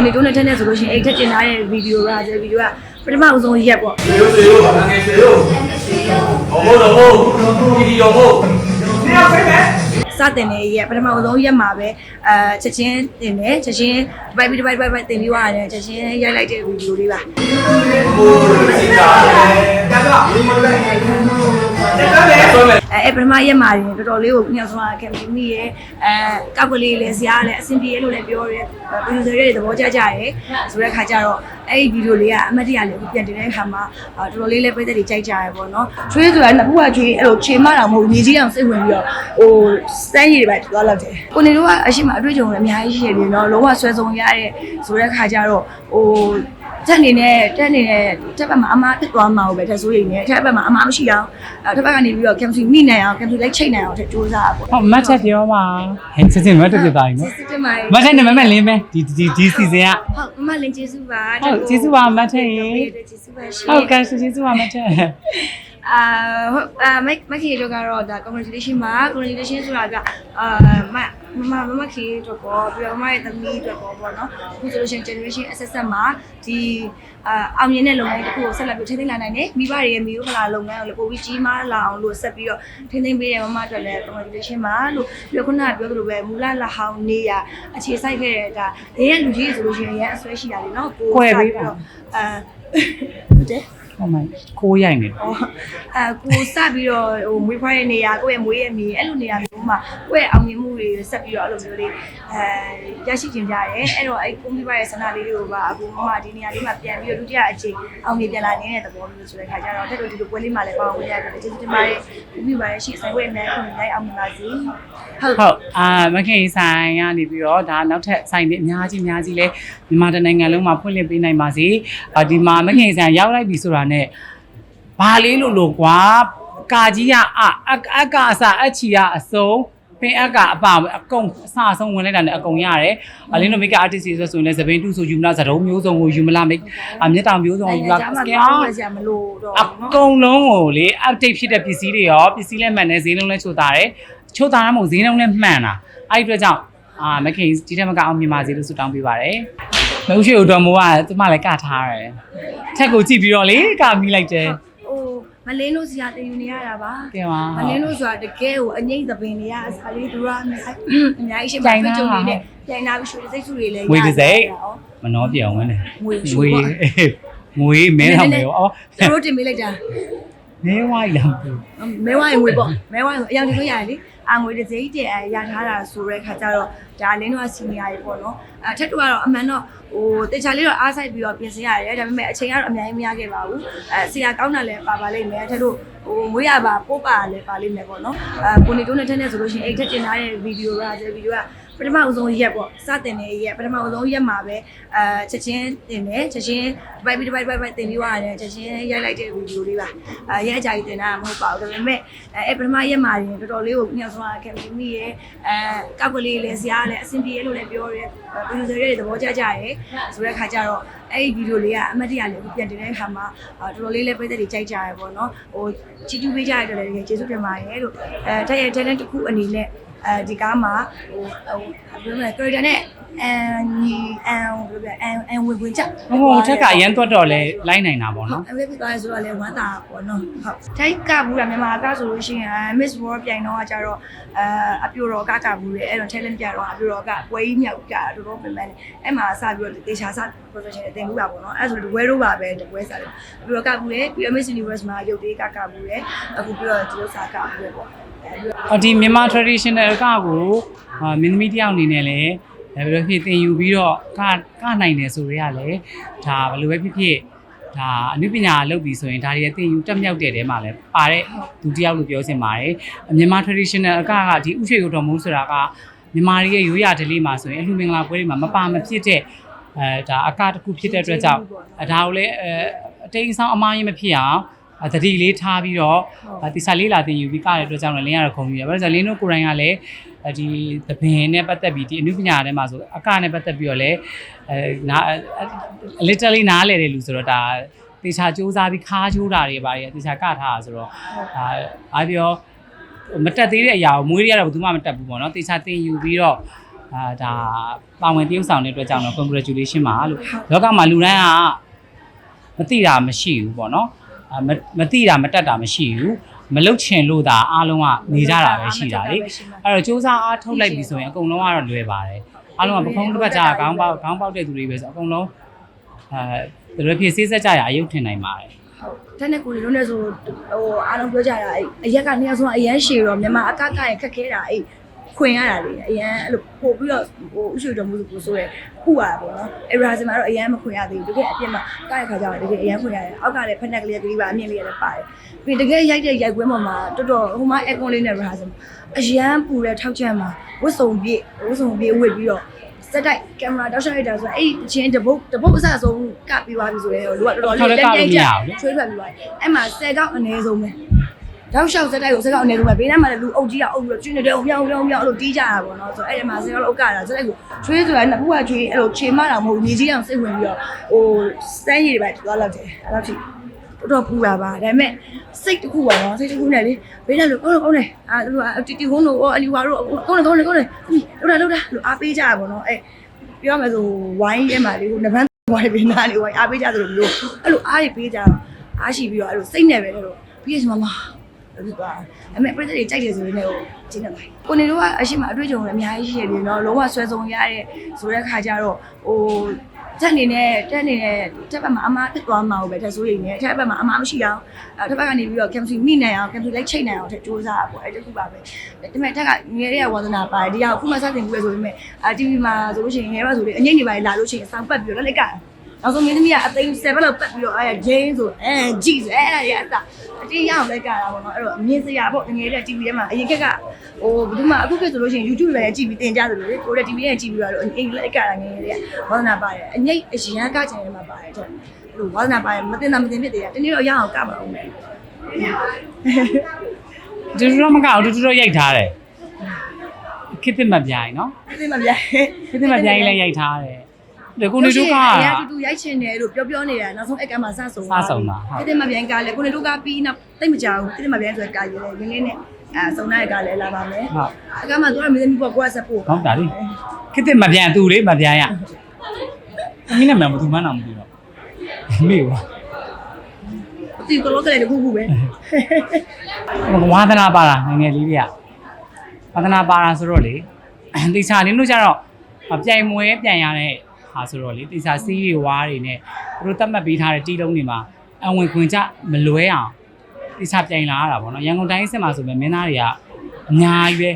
ကိုနေတုံးနဲ့ထက်နေဆိုလို့ရှိရင်အဲ့ထက်တင်ထားတဲ့ဗီဒီယိုကဆိုဗီဒီယိုကပထမအဆုံးရက်ပေါ့ဆေယိုဆေယိုဘာငယ်ဆေယိုဘောဘောဘောဗီဒီယိုဘောနေရာဖိမဲ့စတင်နေရက်ပထမအဆုံးရက်မှာပဲအဲချက်ချင်းတင်တယ်ချက်ချင်းဒီပိုက်ပြီးဒီပိုက်ဒီပိုက်တင်ပြီးွားရတယ်ချက်ချင်းရိုက်လိုက်တဲ့ဗီဒီယိုလေးပါဘောဘောစီတာတယ်ဒါကဒီမလိုက်နေတယ်ဒါကလည်း အဲအဲ့ပထမရက်မှာရင်တော်တော်လေးကိုညှောက်သွားခဲ့ပြီးမိရဲ့အဲကောက်ကလေးလည်းဆရာလည်းအဆင်ပြေလို့လည်းပြောတယ်ပရိုဂျူဆာတွေသဘောကျကြရဲဆိုတဲ့ခါကျတော့အဲ့ဒီဗီဒီယိုလေးကအမတ်တရလေးကိုပြန်တင်တဲ့အခါမှာတော်တော်လေးလည်းပြည်သက်တွေကြိုက်ကြရဲပေါ့နော်ချွေးဆိုတာနှစ်ခုကချွေးအဲ့လိုခြေမတောင်မဟုတ်မြေကြီးတောင်စိတ်ဝင်ပြီးတော့ဟိုစမ်းရည်တွေပဲသွားလောက်တယ်ကိုနေတို့ကအရှိမအတွေ့အကြုံလည်းအများကြီးရှိရတယ်နော်လုံးဝဆွဲဆုံးရတဲ့ဆိုတဲ့ခါကျတော့ဟို တက်အနေနဲ့တက်အနေနဲ့တက်ဘက်မှာအမားဖြစ်သွားမှာပဲတက်ဆိုးရည်နဲ့တက်ဘက်မှာအမားမရှိအောင်အဲတက်ဘက်ကနေပြီးတော့ chemistry မိနိုင်အောင် chemistry လိုက်ချိတ်နိုင်အောင်ထည့်စူးစမ်းတာပေါ့ဟုတ်မတ်ချက်ပြောပါဟဲ့စစ်စစ်မတ်တက်ပြတာနော်စစ်စစ်မိုင်းမတ်ချက်နဲ့မမက်လင်းပဲဒီဒီဒီစီစဉ်ကဟုတ်မမလင်းကျေးဇူးပါဟုတ်ကျေးဇူးပါမတ်ထက်ရေကျေးဇူးပါရှင်ဟုတ်ကဲ့ကျေးဇူးပါမတ်ချက်အာဟုတ်အာမက်မက်ခေတို့ကတော့ဒါ congratulation ပါ congratulation ဆိုတာကအာမ မမမခေတို့ပေါ့ပြီးတော့မရဲ့သမီးတို့ပေါ့ပေါ့နော်အခုဆိုလို့ရှိရင် generation access မှာဒီအာအောင်မြင်တဲ့လုပ်ငန်းတစ်ခုကိုဆက်လက်ပြီးထိန်းသိမ်းလာနိုင်တယ်မိဘတွေရဲ့မိဦးဖလာလုပ်ငန်းကိုလည်းပိုပြီးကြီးမားလာအောင်လို့ဆက်ပြီးတော့ထိန်းသိမ်းပေးတဲ့မမအတွက်လည်း congratulation ပါလို့ပြီးတော့ခုနကပြောသလိုပဲမူလလဟောင်းနေရအခြေစိုက်ခဲ့တဲ့ဒါဒင်းရဲ့လူကြီးဆိုလို့ရှိရင်အရင်အဆွဲရှိတာလေနော်ကိုအာဟုတ် တယ်ဟုတ်မယ်ကိုရိုက်နေတယ်ဟောအဲကိုစပြီးတော့ဟိုမွေးဖွားတဲ့နေရာကိုယ့်ရဲ့မွေးရဲ့မြေအဲ့လိုနေရာမျိုးမှာကိုယ့်ရဲ့အောင်မြင်မှုတွေဆက်ပြီးတော့အဲ့လိုမျိုးလေးအဲရရှိကျင်ကြရတယ်အဲ့တော့အဲ့ကိုမိဘရဲ့ဆန္ဒလေးတွေကိုပါအခုမှဒီနေရာလေးမှာပြန်ပြီးတော့ဒုတိယအချိန်အောင်မြင်ပြန်လာနေတဲ့သဘောမျိုးဆိုတဲ့ခါကျတော့တက်လို့ဒီလိုပွဲလေးမှာလည်းပါဝင်ရတဲ့ကျေးဇူးတင်ပါတယ်ကိုမိဘရဲ့ရှိဆိုင်ခွင့်နဲ့ကိုမိလိုက်အောင်မြင်ပါစေဟုတ်ဟုတ်အာမခင်ဆိုင်ကနေပြီးတော့ဒါနောက်ထပ်ဆိုင်တွေအများကြီးအများကြီးလဲမြန်မာတိုင်းနိုင်ငံလုံးမှာဖွင့်လှစ်ပေးနိုင်ပါစေအာဒီမှာမခင်ဆိုင်ရောက်လိုက်ပြီဆိုတာနဲ့ဘာလေးလို့လို့ကွာကာကြီးကအအအကအစအချီကအစုံပင်အက်ကအပအကုန်အစအဆုံးဝင်လိုက်တာနဲ့အကုန်ရတယ်အလင်းတို့မိက artist တွေဆိုရင်လည်းသပင်းတူဆိုယူမလားသတုံးမျိုးစုံကိုယူမလားမိအမြတ်တောင်မျိုးစုံကိုယူလားစစကကင်င်အားမစရာမလို့တော့အကုန်လုံးကိုလေ update ဖြစ်တဲ့ပစ္စည်းတွေရောပစ္စည်းလည်းမှန်တယ်ဈေးလုံးလည်းချိုတာတယ်ချိုတာတာမဟုတ်ဈေးလုံးလည်းမှန်တာအဲ့ဒီအတွက်ကြောင့်အာမခင်ဒီထက်မကအောင်မြင်ပါစေလို့ဆုတောင်းပေးပါတယ် မဟုတ်ရှိဦးတော်မိုးကသူမလည်းကထားရတယ်ထက်ကိုကြည့်ပြီးတော့လေကမိလိုက်တယ်ဟိုမလင်းတို့စီကတည်ယူနေရတာပါကဲပါမလင်းတို့ဆိုတာတကယ်ကိုအငိမ့်သပင်တွေကအစားလေးသူကအများအများကြီးရှိပါကြုံနေတဲ့ပြန်လာပြီးရွှေစိတ်စုတွေလည်းငွေတစ်စိတ်မနှောပြအောင်ဝင်တယ်ငွေငွေငွေမဲထောင်တယ်ရောအော်သူတို့တင်ပေးလိုက်တာ မဲဝိုင်းလာဘူးမဲဝိုင်းငွေပေါ့မဲဝိုင်းအယောင်တင်လို့ရတယ်လေအာငွေတစ်စိတ်တည်းရထားတာဆိုတဲ့ခါကျတော့ဒါလင်းတို့ကစီနီယာတွေပေါ့နော်အထက်တို့ကတော့အမှန်တော့ဟိုတေချာလေးတော့အားဆိုင်ပြီးတော့ပြင်ဆင်ရတယ်ဒါပေမဲ့အချိန်ကတော့အများကြီးမရခဲ့ပါဘူးအဲဆရာကောင်းတာလည်းပါပါလိမ့်မယ်အထက်တို့ဟိုမွေးရပါပို့ပါလည်းပါလိမ့်မယ်ပေါ့နော်အဲကိုနေတိုးနဲ့ထက်နေဆိုလို့ရှိရင်အဲ့ထက်တင်ထားတဲ့ဗီဒီယိုကဆိုဗီဒီယိုက ပထမအဆုံးရက်ပေါ့စတင်တဲ့ရက်ပထမအဆုံးရက်မှာပဲအဲချက်ချင်းတင်တယ်ချက်ချင်းဘိုက်ပြီးဘိုက်ဘိုက်ဘိုက်တင်ပြီးသွားတယ်ချက်ချင်းရိုက်လိုက်တဲ့ဗီဒီယိုလေးပါအဲရက်အကြာကြီးတင်တာမဟုတ်ပါဘူးဒါပေမဲ့အဲအဲ့ပထမရက်မှာရင်တော်တော်လေးကိုညှောက်သွားခဲ့ပြီးမိရဲ့အဲကောက်ကလေးလည်းဆရာလည်းအဆင်ပြေလို့လည်းပြောတယ်ပရိုဂျူဆာတွေသဘောကျကြရဲဆိုတဲ့ခါကျတော့အဲ့ဒီဗီဒီယိုလေးကအမတ်တရလေးကိုပြန်တင်တဲ့အခါမှာတော်တော်လေးလည်းပြည်သက်တွေကြိုက်ကြရဲပေါ့နော်ဟိုချီးကျူးပေးကြရတဲ့လည်းကျေးဇူးတင်ပါတယ်လို့အဲတက်ရဲ့ talent တစ်ခုအနေနဲ့ အဲဒီကားမှာဟိုဟိုဘယ်လိုလဲ character နဲ့အန်ညီအန်ဘယ်လိုလဲအန်အန်ဝင်ဝင်ကြဟိုထက်ကအရန်တွတ်တော့လဲလိုက်နိုင်တာပေါ့ဟုတ်နော်အဲ့လိုဖြစ်သွားရဲဆိုတော့လေဝမ်းသာပေါ့နော်ဟုတ်ထိုက်ကဘူးတာမြန်မာအကဆိုလို့ရှိရင် Miss World ပြိုင်တော့ကကြတော့အဲအပြိုတော်ကကဘူးလေအဲ့တော့ talent ပြတော့အပြိုတော်ကပွဲကြီးမြောက်ကြတော်တော်ပြင်ပန်းတယ်အဲ့မှာစပြီးတော့တေချာစ professional တင်ဘူးတာပေါ့နော်အဲ့ဆိုတော့ဝဲတော့ပါပဲတပွဲစားတယ်အပြိုတော်ကဘူးလေပြီးတော့ Miss Universe မှာရုပ်သေးကကဘူးလေအခုပြီးတော့ဒီလိုစားကဘူးလေပေါ့အဲ့ပြီးတော့ အော်ဒီမြန်မာ traditional ကကိုအာမင်းသမီးတယောက်အနေနဲ့လည်းဒါပဲဖြစ်သင်ယူပြီးတော့ကကနိုင်တယ်ဆိုရဲကလည်းဒါဘယ်လိုပဲဖြစ်ဖြစ်ဒါအနုပညာလုပ်ပြီးဆိုရင်ဒါတွေသင်ယူတက်မြောက်တဲ့တဲမှာလည်းပါတဲ့သူတယောက်လို့ပြောချင်ပါတယ်မြန်မာ traditional အကကဒီဥရွှေကိုတော်မိုးဆိုတာကမြန်မာတွေရဲ့ရိုးရာဓလေ့မှာဆိုရင်အလှမင်္ဂလာပွဲတွေမှာမပါမဖြစ်တဲ့အဲဒါအကတစ်ခုဖြစ်တဲ့အတွက်ကြောင့်အဲဒါကိုလည်းအဲအတိမ်ဆောင်အမားရင်မဖြစ်အောင်အ တတိလေးထားပြီးတော့ဒီစာလေးလာတင်ယူပြီးကတဲ့အတွက်ကြောင့်လည်းလင်းရတော့ခုံယူရပါဆိုလင်းတို့ကိုယ်တိုင်ကလည်းဒီသဘင်နဲ့ပတ်သက်ပြီးဒီအနုပညာထဲမှာဆိုအကနဲ့ပတ်သက်ပြီးတော့လည်းအဲနာ literally နားလဲတဲ့လူဆိုတော့ဒါတေချာစူးစမ်းပြီးခါးချိုးတာတွေပါတယ်တေချာကထားတာဆိုတော့ဒါအားပြောမတက်သေးတဲ့အရာကိုမွေးရတော့ဘယ်သူမှမတက်ဘူးပေါ့နော်တေချာတင်ယူပြီးတော့အာဒါပါဝင်တရုပ်ဆောင်တဲ့အတွက်ကြောင့်တော့ congratulation ပါလို့လောကမှာလူတိုင်းကမသိတာမရှိဘူးပေါ့နော်အာ မမသိတာမတတ်တာမရှိဘူးမလုတ်ချင်လို့ဒါအားလုံးကနေကြတာပဲရှိတာလေအဲ့တော့စူးစမ်းအားထုတ်လိုက်ပြီဆိုရင်အကုန်လုံးကတော့လွယ်ပါတယ်အားလုံးကပခုံးတစ်ပတ်ကြာခေါင်းပေါက်ခေါင်းပေါက်တဲ့သူတွေပဲဆိုအကုန်လုံးအဲတို့ဖြစ်စေးဆက်ကြရအယုတ်ထင်နိုင်ပါတယ်ဟုတ်တက်နဲ့ကိုလေးလုံးနဲ့ဆိုဟိုအားလုံးပြောကြတာအဲ့အရက်ကနေရာဆုံးအရန်ရှည်တော့မြန်မာအကကရင်ခက်ခဲတာအဲ့ ခွင်ရတာလေအရန်အဲ့လိုပို့ပြီးတော့ဟိုဥရှိတော်မူဆိုကိုဆိုရဲပူရတာပေါ့နော်အဲ့ရာစင်မှာတော့အရန်မခွင်ရသေးဘူးတကယ်အပြစ်မှာကရခါကြတော့တကယ်အရန်ခွင်ရတယ်အောက်ကလည်းဖက်နက်ကလေးကလေးပါအမြင့်လေးလည်းပါတယ်ပြီးတကယ်ရိုက်တဲ့ရိုက်ကွင်းပေါ်မှာတော်တော်ဟိုမှာအကွန်လေးနဲ့ရာစင်အရန်ပူတဲ့ထောက်ချက်မှာဝတ်စုံပြည့်ဝတ်စုံပြည့်ဝတ်ပြီးတော့စက်တိုက်ကင်မရာတောက်ရှောက်ရိုက်တာဆိုတော့အဲ့ဒီချင်းတပုတ်တပုတ်အစအဆုံးကပြီးသွားပြီဆိုရဲလူကတော်တော်လေးတက်တက်ကြချွေးထွက်ပြီးသွားအဲ့မှာ10ကောက်အနည်းဆုံးပဲ တောက်လျှောက်စက်တိုက်ကိုစက်ကောက်အနေနဲ့ဘေးထဲမှာလည်းလူအုပ်ကြီးကအုပ်ပြီးတော့ကျွင်းနေတယ်အောင်ပြောင်းပြောင်းပြောင်းအဲ့လိုတီးကြတာပေါ့နော်ဆိုတော့အဲ့ဒီမှာစက်ကောက်အုပ်ကတာစက်တိုက်ကိုချွေးဆိုတာနှစ်ခုကချွေးအဲ့လိုခြေမတာမဟုတ်ဘူးမြေကြီးအောင်စိတ်ဝင်ပြီးတော့ဟိုစမ်းရည်တွေပဲသွားလောက်တယ်အဲ့လိုဖြစ်တော်တော်ပူတာပါဒါပေမဲ့စိတ်တစ်ခုပါနော်စိတ်တစ်ခုနဲ့လေဘေးထဲလို့ကောင်းတော့ကောင်းတယ်အာသူကတီတီကုန်းတို့အလီဝါတို့ကောင်းတယ်ကောင်းတယ်ကောင်းတယ်လောက်တာလောက်တာလို့အားပေးကြတာပေါ့နော်အဲ့ပြောမယ်ဆိုဝိုင်းထဲမှာလေဟိုနဗန်းဝိုင်းပေးနာလေဝိုင်းအားပေးကြသလိုမျိုးအဲ့လိုအားတွေပေးကြတော့အားရှိပြီးတော့အဲ့လိုစိတ်နဲ့ပဲလို့ပြီးရစမမ ဖြစ်သွားတယ်။အမေပြည့်တဲ့ကြိုက်တယ်ဆိုရင်လည်းဟိုကျင်းနေတယ်။ကိုနေတို့ကအရှိမအတွေ့အကြုံလည်းအများကြီးရှိတယ်နော်။လုံးဝဆွဲဆုံးရတဲ့ဆိုတဲ့ခါကျတော့ဟိုတက်နေနဲ့တက်နေနဲ့တက်ဘက်မှာအမားဖြစ်သွားမှာပဲတက်ဆိုးရည်နဲ့တက်ဘက်မှာအမားမရှိအောင်အဲတက်ဘက်ကနေပြီးတော့ chemistry မိနိုင်အောင် chemistry လိုက်ချိန်နိုင်အောင်ထည့်စူးစမ်းတာပေါ့အဲတခုပါပဲ။ဒါပေမဲ့တက်ကငယ်ရဝါသနာပါတယ်ဒီကခုမှစတင်ပြီးပဲဆိုပေမဲ့အာ TV မှာဆိုလို့ရှိရင်ငယ်ပါဆိုလေအငိမ့်နေပါလာလို့ရှိရင်စောင်းပတ်ပြီးတော့လက်က နောက်ဆုံးမင်းသမီးကအသိ7လောက်ပတ်ပြီးတော့အဲဂျင်းဆိုအဲဂျီဆိုအဲအဲ့ဒါတွေအစအတင်းရအောင်လက်ကတာပေါ့နော်အဲ့တော့မြင်စရာပေါ့ငယ်တဲ့ TV ထဲမှာအရင်ခက်ကဟိုဘယ်သူမှအခုခေတ်ဆိုလို့ရှိရင် YouTube ပဲကြည့်ပြီးတင်ကြသလိုလေကိုတဲ့ TV နဲ့ကြည့်ပြီးတော့အိမ်လက်ကတာငယ်ငယ်တွေကဝါသနာပါတယ်အငိတ်အရန်ကချင်ထဲမှာပါတယ်တဲ့ဟိုဝါသနာပါတယ်မတင်တာမတင်ဖြစ်တယ်တနေ့တော့ရအောင်ကပါအောင်မယ်တူတူတော့မကောက်တူတူတော့ရိုက်ထားတယ်ခစ်တစ်မပြိုင်နော်သိမပြဲခစ်တစ်မပြိုင်လည်းရိုက်ထားတယ် ဒီကိုနေတို့ကအရာတူတူရိုက်ချင်တယ်လို့ပြောပြောနေတာနောက်ဆုံးအက်ကမှာစဆုံစဆုံတာဟုတ်တိတိမပြန်ကလည်းကိုနေတို့ကပြီးနောက်တိတ်မကြောက်ဘူးတိတိမပြန်ဆိုကာရည်လေရင်းလေးနဲ့အဲစုံတဲ့ကလည်းလာပါမယ်ဟုတ်အကမှသူကမင်းသမီးပေါ့ကိုကဆက်ဖို့ဟုတ်တာလေခစ်တစ်မပြိုင်သူလေမပြိုင်ရမင်းနာမည်မသူမှန်းတော့မသိတော့မေ့ပါဒီကလောကလည်းတခုခုပဲဝါသနာပါတာငယ်ငယ်လေးတွေကဝါသနာပါတာဆိုတော့လေတိချာလေးတို့ကြတော့ပြိုင်မွဲပြန်ရတဲ့ ဟာဆိုတော့လေတိချာစီးတွေဝါးတွေနဲ့သူတို့တတ်မှတ်ပေးထားတဲ့တီးလုံးတွေမှာအဝင်ခွင်ကြမလွဲအောင်တိချာပြိုင်လာရတာပေါ့နော်ရန်ကုန်တိုင်းစစ်မှာဆိုပဲမင်းသားတွေကအများကြီးပဲ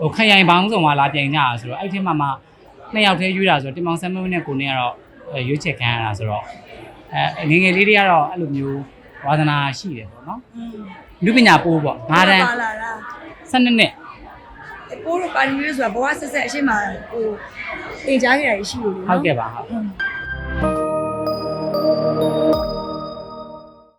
ဟိုခရိုင်ပေါင်းစုံကလာပြိုင်ကြတာဆိုတော့အဲ့ဒီမှာမှနှစ်ယောက်တည်းရွေးတာဆိုတော့တင်မောင်ဆမ်မွေးနဲ့ကိုနေကတော့ရွေးချက်ခံရတာဆိုတော့အဲငယ်ငယ်လေးတွေကတော့အဲ့လိုမျိုးဝါသနာရှိတယ်ပေါ့နော်လူပညာပိုးပေါ့ငါးတန်းပါလာတာ12နှ စ်ပိုးတော့ပါနေလို့ဆိုတာဘဝဆက်ဆက်အရှိမဟိုတင်ကြားခဲ့တာရှိလို့လေဟုတ်ကဲ့ပါဟုတ်ဟုတ်